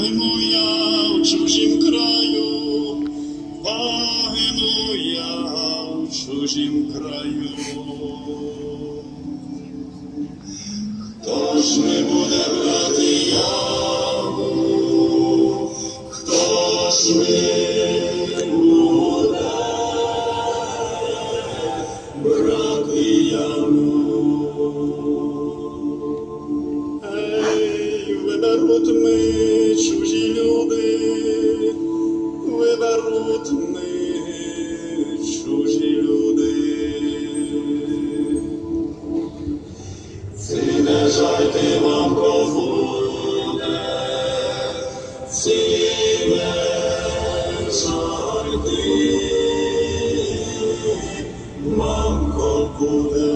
погину я в чужім краю, погину я в чужім краю. Хто ж не буде брати яву? Хто ж не буде брати яву? Ей, виберуть ми чужі люди, виберуть не чужі люди. Ці не жайте вам козлуне, ці не жайте, мамко буде.